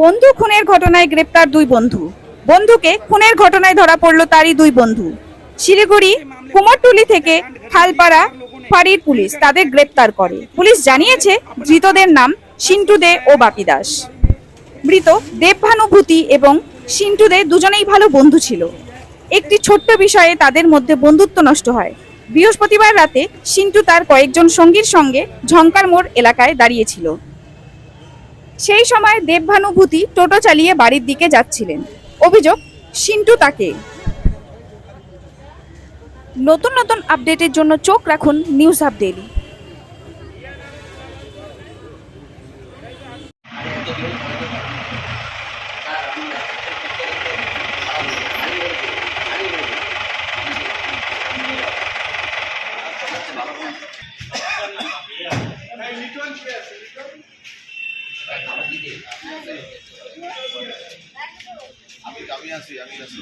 বন্ধু খুনের ঘটনায় গ্রেপ্তার দুই বন্ধু। বন্ধুকে খুনের ঘটনায় ধরা পড়ল তারই দুই বন্ধু। শিলিগুড়ি, কুমোরটুলি থেকে খালপাড়া ফাঁড়ির পুলিশ তাদের গ্রেপ্তার করে। পুলিশ জানিয়েছে, ধৃতদের নাম সিন্টু দে ও বাপি দাস। মৃত দেবভানুভূতি এবং সিন্টু দে দুজনেই ভালো বন্ধু ছিল। একটি ছোট্ট বিষয়ে তাদের মধ্যে বন্ধুত্ব নষ্ট হয়। বৃহস্পতিবার রাতে সিন্টু তার কয়েকজন সঙ্গীর সঙ্গে ঝঙ্কার মোড় এলাকায় দাঁড়িয়েছিল। সেই সময় দেবভানুভূতি টোটো চালিয়ে বাড়ির দিকে যাচ্ছিলেন। অভিযোগ সিন্টু তাকে। নতুন নতুন আপডেটের জন্য চোখ রাখুন নিউজ আপ ডেইলি। আমি আমি আছি আমি আছি।